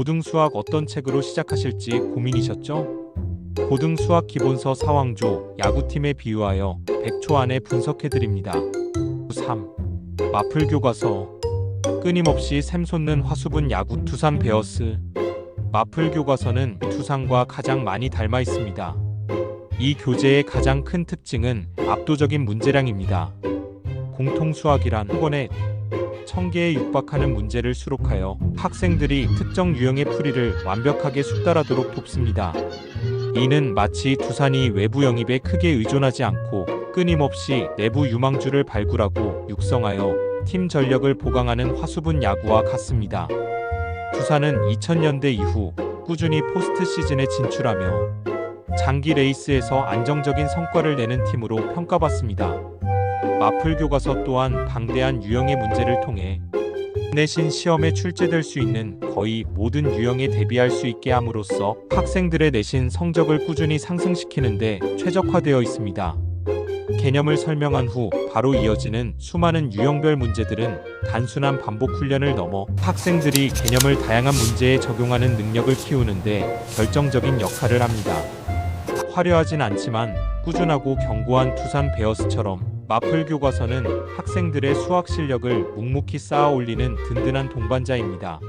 고등 수학 어떤 책으로 시작하실지 고민이셨죠? 고등 수학 기본서 사왕조 야구팀에 비유하여 100초 안에 분석해 드립니다. 3. 마플 교과서 끊임없이 샘솟는 화수분 야구 투산 베어스 마플 교과서는 투산과 가장 많이 닮아 있습니다. 이 교재의 가장 큰 특징은 압도적인 문제량입니다. 공통 수학이란 한 권에 천 개에 육박하는 문제를 수록하여 학생들이 특정 유형의 풀이를 완벽하게 숙달하도록 돕습니다. 이는 마치 두산이 외부 영입에 크게 의존하지 않고 끊임없이 내부 유망주를 발굴하고 육성하여 팀 전력을 보강하는 화수분 야구와 같습니다. 두산은 2000년대 이후 꾸준히 포스트 시즌에 진출하며 장기 레이스에서 안정적인 성과를 내는 팀으로 평가받습니다. 마플 교과서 또한 방대한 유형의 문제를 통해 내신 시험에 출제될 수 있는 거의 모든 유형에 대비할 수 있게 함으로써 학생들의 내신 성적을 꾸준히 상승시키는데 최적화되어 있습니다. 개념을 설명한 후 바로 이어지는 수많은 유형별 문제들은 단순한 반복 훈련을 넘어 학생들이 개념을 다양한 문제에 적용하는 능력을 키우는데 결정적인 역할을 합니다. 화려하진 않지만 꾸준하고 견고한 투산 베어스처럼 마플 교과서는 학생들의 수학 실력을 묵묵히 쌓아 올리는 든든한 동반자입니다.